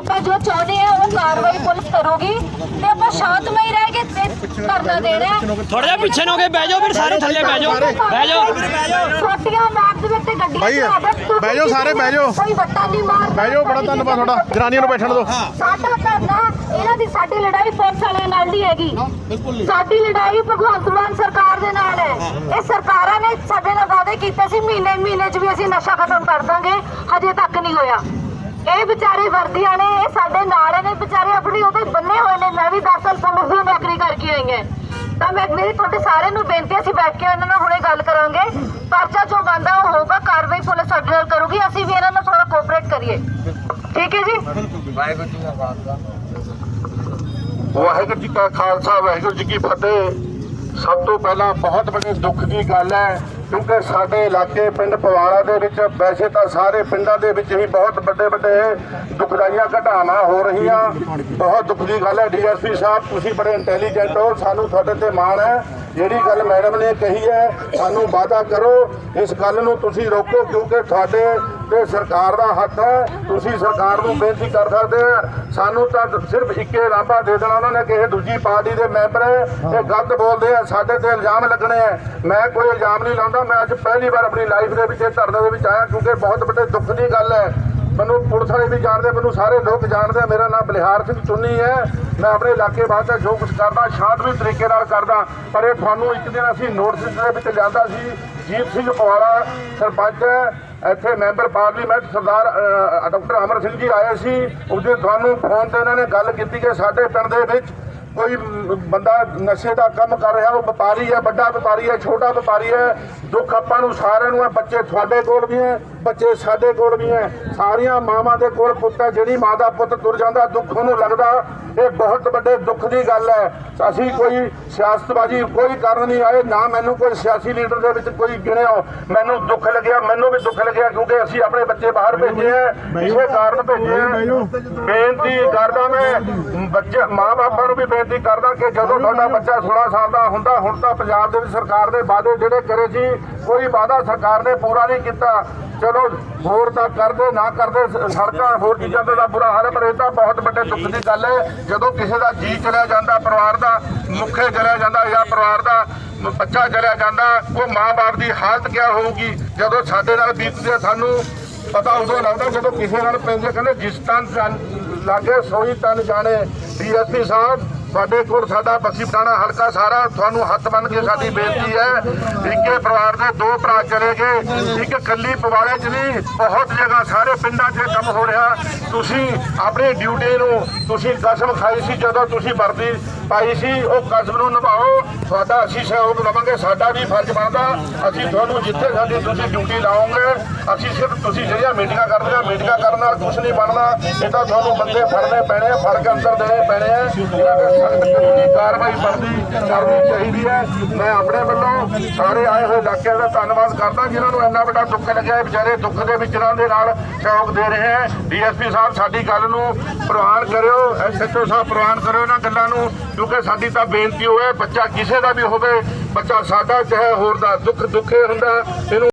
ਆਪਾਂ ਜੋ ਚਾਹੁੰਦੇ ਆ ਉਹ ਕਾਰਵਾਈ ਪੁਲਿਸ ਕਰੂਗੀ ਤੇ ਆਪਾਂ ਸ਼ਾਂਤਮਈ ਰਹਿ ਕੇ ਤੇ ਧਰਨਾ ਦੇਣਾ। ਥੋੜਾ ਜਿਹਾ ਪਿੱਛੇ ਨੂੰ ਹੋ ਕੇ ਬਹਿ ਜਾਓ ਫਿਰ ਸਾਰੇ ਥੱਲੇ ਬਹਿ ਜਾਓ। ਬਹਿ ਜਾਓ। ਛੋਟੀਆਂ ਮਾਰਚ ਵਿੱਚ ਤੇ ਗੱਡੀਆਂ ਤੁਸੀਂ ਬਹਿ ਜਾਓ ਸਾਰੇ, ਬਹਿ ਜਾਓ। ਕੋਈ ਵੱਟਾ ਨਹੀਂ ਮਾਰ ਬਹਿ ਜਾਓ ਬੜਾ ਧੰਨਵਾਦ ਤੁਹਾਡਾ। ਜਨਾਨੀਆਂ ਨੂੰ ਬੈਠਣ ਦਿਓ। ਸਾਡਾ ਧਰਨਾ ਇਹਨਾਂ ਦੀ ਸਾਡੀ ਲੜਾਈ ਪੁਲਿਸ ਵਾਲਿਆਂ ਨਾਲ ਨਹੀਂ ਹੈਗੀ। ਸਾਡੀ ਲੜਾਈ ਭਗਵੰਤ ਮਾਨ ਸਰਕਾਰ ਦੇ ਨਾਲ ਹੈ। ਇਹ ਸਰਕਾਰਾਂ ਨੇ ਸਾਡੇ ਨਾਲ ਵਾਅਦੇ ਕੀਤੇ ਸੀ ਮਹੀਨੇ ਮਹੀਨੇ 'ਚ ਵੀ ਅਸੀਂ ਨਸ਼ਾ ਖਤਮ ਕਰ ਦਾਂਗੇ। ਹਜੇ ਤੱਕ ਨਹੀਂ ਹੋਇਆ। ਇਹ ਵਿਚਾਰੇ ਵਰਦੀਆਂ ਨੇ, ਇਹ ਸਾਡੇ ਨਾਲ ਨੇ, ਵਿਚਾਰੇ ਆਪਣੀ ਉਹਦੇ ਬੰਨੇ ਹੋਏ ਨੇ। ਮੈਂ ਵੀ 10 ਸਾਲ ਪੁਲਿਸ ਨੌਕਰੀ ਕਰਕੇ ਆਈ ਹਾਂ। ਤਾਂ ਮੈਂ ਮੇਰੀ ਤੁਹਾਡੇ ਸਾਰਿਆਂ ਨੂੰ ਬੇਨਤੀ ਅਸੀਂ ਬੈਠ ਕੇ ਇਹਨਾਂ ਨਾਲ ਹੁਣੇ ਗੱਲ ਕਰਾਂਗੇ। ਪਰਚਾ ਜੋ ਬੰਦਾ ਉਹ ਹੋਊਗਾ, ਕਾਰਵਾਈ ਪੁਲਿਸ ਸਾਡੇ ਨਾਲ ਕਰੂਗੀ, ਅਸੀਂ ਵੀ ਇਹਨਾਂ ਨਾਲ ਥੋੜਾ ਕੋਆਪਰੇਟ ਕਰੀਏ। ਠੀਕ ਹੈ ਜੀ? ਵਾਹਿਗੁਰੂ ਜੀ ਕਾ ਖਾਲਸਾ, ਵਾਹਿਗੁਰੂ ਜੀ ਕੀ ਫਤਿਹ। ਸਭ ਤੋਂ ਪਹਿਲਾਂ ਬਹੁਤ ਵੱਡੇ ਦੁੱਖ ਦੀ ਗੱਲ ਹੈ ਕਿਉਂਕਿ ਸਾਡੇ ਇਲਾਕੇ ਪਿੰਡ ਪਵਾੜਾ ਦੇ ਵਿੱਚ ਵੈਸੇ ਤਾਂ ਸਾਰੇ ਪਿੰਡਾਂ ਦੇ ਵਿੱਚ ਹੀ ਬਹੁਤ ਵੱਡੇ ਵੱਡੇ ਦੁਖਦਾਈਆਂ ਘਟਨਾਵਾਂ ਹੋ ਰਹੀਆਂ। ਬਹੁਤ ਦੁੱਖ ਦੀ ਗੱਲ ਹੈ ਡੀਐਸਪੀ ਸਾਹਿਬ, ਤੁਸੀਂ ਬੜੇ ਇੰਟੈਲੀਜੈਂਟ ਹੋ, ਸਾਨੂੰ ਤੁਹਾਡੇ ਤੇ ਮਾਣ ਹੈ। ਜਿਹੜੀ ਗੱਲ ਮੈਡਮ ਨੇ ਕਹੀ ਹੈ, ਸਾਨੂੰ ਵਾਅਦਾ ਕਰੋ, ਇਸ ਗੱਲ ਨੂੰ ਤੁਸੀਂ ਰੋਕੋ, ਕਿਉਂਕਿ ਤੁਹਾਡੇ ਤੇ ਸਰਕਾਰ ਦਾ ਹੱਥ ਹੈ। ਤੁਸੀਂ ਸਰਕਾਰ ਨੂੰ ਬੇਨਤੀ ਕਰ ਸਕਦੇ ਆ ਸਾਨੂੰ ਤਾਂ ਸਿਰਫ ਇੱਕੇ ਰਾਂਭਾ ਦੇ ਦੇਣਾ ਉਹਨਾਂ ਨੇ ਕਿਸੇ ਦੂਜੀ ਪਾਰਟੀ ਦੇ ਮੈਂਬਰ ਇਹ ਗਲਤ ਬੋਲਦੇ ਆ। ਸਾਡੇ ਤੇ ਇਲਜ਼ਾਮ ਲੱਗਣੇ ਆ। ਮੈਂ ਕੋਈ ਇਲਜ਼ਾਮ ਨਹੀਂ ਲਾਉਂਦਾ। ਮੈਂ ਅੱਜ ਪਹਿਲੀ ਵਾਰ ਆਪਣੀ ਲਾਈਫ ਦੇ ਵਿੱਚ, ਇਹ ਧਰਨੇ ਦੇ ਵਿੱਚ ਆਇਆ ਕਿਉਂਕਿ ਬਹੁਤ ਵੱਡੇ ਦੁੱਖ ਦੀ ਗੱਲ ਹੈ। ਮੈਨੂੰ ਪੁਲਿਸ ਵਾਲੇ ਵੀ ਜਾਣਦੇ ਮੈਨੂੰ ਸਾਰੇ ਲੋਕ ਜਾਣਦੇ ਆ। ਮੇਰਾ ਨਾਮ ਬਲਿਹਾਰ ਸਿੰਘ ਚੁੰਨੀ ਹੈ। ਮੈਂ ਆਪਣੇ ਇਲਾਕੇ ਵਾਸਤੇ ਜੋ ਕੁਝ ਕਰਦਾ, ਸ਼ਾਂਤਮਈ ਤਰੀਕੇ ਨਾਲ ਕਰਦਾ। ਪਰ ਇਹ ਤੁਹਾਨੂੰ ਇੱਕ ਦਿਨ ਅਸੀਂ ਨੋਟਿਸ ਦੇ ਵਿੱਚ ਲਿਆਂਦਾ ਸੀ, ਜੀਤ ਸਿੰਘ ਪਵਾੜਾ ਸਰਪੰਚ ਹੈ। ਇੱਥੇ member parliament Sardar doctor Amar Singh ji ਆਏ ਸੀ। ਉਸ ਦਿਨ ਤੁਹਾਨੂੰ ਫੋਨ ਤੇ ਇਹਨਾਂ ਨੇ ਗੱਲ ਕੀਤੀ ਕਿ ਸਾਡੇ ਪਿੰਡ ਦੇ ਵਿੱਚ ਕੋਈ ਬੰਦਾ ਨਸ਼ੇ ਦਾ ਕੰਮ ਕਰ ਰਿਹਾ ਉਹ ਵਪਾਰੀ ਹੈ ਵੱਡਾ ਵਪਾਰੀ ਹੈ ਛੋਟਾ ਵਪਾਰੀ ਹੈ ਦੁੱਖ ਆਪਾਂ ਨੂੰ ਸਾਰਿਆਂ ਨੂੰ ਹੈ ਬੱਚੇ ਤੁਹਾਡੇ ਕੋਲ ਵੀ ਹੈ ਬੱਚੇ ਸਾਡੇ ਕੋਲ ਵੀ ਹੈ ਸਾਰੀਆਂ ਮਾਵਾਂ ਦੇ ਕੋਲ ਪੁੱਤ ਹੈ ਜਿਹੜੀ ਮਾਂ ਦਾ ਪੁੱਤ ਤੁਰ ਜਾਂਦਾ ਦੁੱਖ ਉਹਨੂੰ ਲੱਗਦਾ ਇਹ ਬਹੁਤ ਵੱਡੇ ਦੁੱਖ ਦੀ ਗੱਲ ਹੈ। ਅਸੀਂ ਕੋਈ ਸਿਆਸਤਬਾਜੀ ਕੋਈ ਕਾਰਨ ਨਹੀਂ ਆਏ ਨਾ ਮੈਨੂੰ ਕੋਈ ਸਿਆਸੀ ਲੀਡਰ ਦੇ ਵਿੱਚ ਕੋਈ ਗਿਣਿਆ ਮੈਨੂੰ ਦੁੱਖ ਲੱਗਿਆ ਮੈਨੂੰ ਵੀ ਦੁੱਖ ਲੱਗਿਆ ਕਿਉਂਕਿ ਅਸੀਂ ਆਪਣੇ ਬੱਚੇ ਬਾਹਰ ਭੇਜੇ ਹੈ ਇਸੇ ਕਾਰਨ ਭੇਜੇ ਹੈ। ਬੇਨਤੀ ਕਰਦਾ ਮੈਂ ਬੱਚੇ ਮਾਂ ਬਾਪਾਂ ਨੂੰ ਵੀ ਬੇਨਤੀ ਕਰਦਾ ਕਿ ਜਦੋਂ ਤੁਹਾਡਾ ਬੱਚਾ 16 ਸਾਲ ਦਾ ਹੁੰਦਾ ਹੁਣ ਤਾਂ ਪੰਜਾਬ ਦੇ ਵਿੱਚ ਸਰਕਾਰ ਨੇ ਵਾਅਦੇ ਜਿਹੜੇ ਕਰੇ ਸੀ ਕੋਈ ਵਾਅਦਾ ਸਰਕਾਰ ਨੇ ਪੂਰਾ ਨਹੀਂ ਕੀਤਾ। ਚਲੋ ਹੋਰ ਤਾਂ ਕਰਦੇ ਨਾ ਕਰਦੇ ਸੜਕਾਂ ਹੋਰ ਚੀਜ਼ਾਂ ਦਾ ਬੁਰਾ ਹਾਲ ਹੈ ਪਰ ਇਹ ਤਾਂ ਬਹੁਤ ਵੱਡੇ ਦੁੱਖ ਦੀ ਗੱਲ ਹੈ। ਜਦੋਂ ਕਿਸੇ ਦਾ ਜੀ ਚਲਿਆ ਜਾਂਦਾ ਪਰਿਵਾਰ ਦਾ ਮੁਖੇ ਚਲਿਆ ਜਾਂਦਾ ਜਾਂ ਪਰਿਵਾਰ ਦਾ ਬੱਚਾ ਚਲਿਆ ਜਾਂਦਾ ਉਹ ਮਾਂ-ਬਾਪ ਦੀ ਹਾਲਤ ਕੀ ਹੋਊਗੀ? ਜਦੋਂ ਸਾਡੇ ਨਾਲ ਬੀਤਦੀ ਸਾਨੂੰ ਪਤਾ ਉਦੋਂ ਲੱਗਦਾ ਜਦੋਂ ਕਿਸੇ ਨਾਲ ਪੈਂਦੇ ਕਹਿੰਦੇ ਜਿਸ ਤਨ ਲਾਗੇ ਸੋਈ ਤਨ ਜਾਣੇ ਡੀਐਸਪੀ ਸਾਹਿਬ ਸਾਡੇ ਕੋਲ ਸਾਡਾ ਬੱਸੀ ਪਟਾਣਾ ਹਲਕਾ ਸਾਰਾ, ਤੁਹਾਨੂੰ ਹੱਥ ਬੰਨ ਕੇ ਸਾਡੀ ਬੇਨਤੀ ਹੈ ਇੱਕੇ ਪਰਿਵਾਰ ਦੇ ਦੋ ਭਰਾ ਚਲੇ ਗਏ, ਇੱਕ ਕੱਲੀ ਪਵਾੜੇ 'ਚ ਨਹੀਂ, ਬਹੁਤ ਜਗ੍ਹਾ, ਸਾਰੇ ਪਿੰਡਾਂ 'ਚ ਕੰਮ ਹੋ ਰਿਹਾ। ਤੁਸੀਂ ਆਪਣੀ ਡਿਊਟੀ ਨੂੰ, ਤੁਸੀਂ ਕਸਮ ਖਾਈ ਸੀ ਜਦੋਂ ਤੁਸੀਂ ਵਰਦੀ ਪਾਈ ਸੀ, ਉਹ ਕਸਮ ਨੂੰ ਨਿਭਾਓ। ਤੁਹਾਡਾ ਅਸੀਂ ਸਹਿਯੋਗ ਲਵਾਂਗੇ, ਸਾਡਾ ਵੀ ਫਰਜ਼ ਬਣਦਾ। ਅਸੀਂ ਤੁਹਾਨੂੰ ਜਿੱਥੇ ਸਾਡੀ ਤੁਸੀਂ ਡਿਊਟੀ ਲਾਓਗੇ, ਅਸੀਂ ਸਿਰਫ ਤੁਸੀਂ ਜਿਹੜੀਆਂ ਮੀਟਿੰਗਾਂ ਕਰਦੇ ਆ ਮੀਟਿੰਗਾਂ ਕਰਨ ਨਾਲ ਕੁਝ ਨਹੀਂ ਬਣਨਾ। ਇਹ ਤਾਂ ਤੁਹਾਨੂੰ ਬੰਦੇ ਫੜਨੇ ਪੈਣੇ ਆ ਫੜ ਕੇ ਅੰਦਰ ਦੇਣੇ ਪੈਣੇ ਆ। ਇਹਨਾਂ ਤੇ ਸਖਤ ਕਾਨੂੰਨੀ ਕਾਰਵਾਈ ਬਣਦੀ, ਕਰਨੀ ਚਾਹੀਦੀ ਹੈ। ਮੈਂ ਆਪਣੇ ਵੱਲੋਂ ਸਾਰੇ ਆਏ ਹੋਏ ਇਲਾਕਿਆਂ ਦਾ ਧੰਨਵਾਦ ਕਰਦਾ, ਜਿਨ੍ਹਾਂ ਨੂੰ ਇੰਨਾ ਵੱਡਾ ਦੁੱਖ ਲੱਗਿਆ ਵਿਚਾਰੇ ਦੁੱਖ ਦੇ ਵਿਚਰਾਂ ਦੇ ਨਾਲ ਸਹਿਯੋਗ ਦੇ ਰਹੇ ਹੈ। ਡੀਐਸਪੀ ਸਾਹਿਬ, ਸਾਡੀ ਗੱਲ ਨੂੰ ਪ੍ਰਵਾਨ ਕਰਿਓ, ਐਸਐਚਓ ਸਾਹਿਬ, ਪ੍ਰਵਾਨ ਕਰਿਓ ਇਹਨਾਂ ਗੱਲਾਂ ਨੂੰ। ਕਿਉਂਕਿ ਸਾਡੀ ਤਾਂ ਬੇਨਤੀ ਹੋਵੇ, ਬੱਚਾ ਕਿਸੇ ਦਾ ਵੀ ਹੋਵੇ, ਬੱਚਾ ਸਾਡਾ ਚਾਹੇ ਹੋਰ ਦਾ ਦੁੱਖ ਦੁੱਖੇ ਹੁੰਦਾ, ਇਹਨੂੰ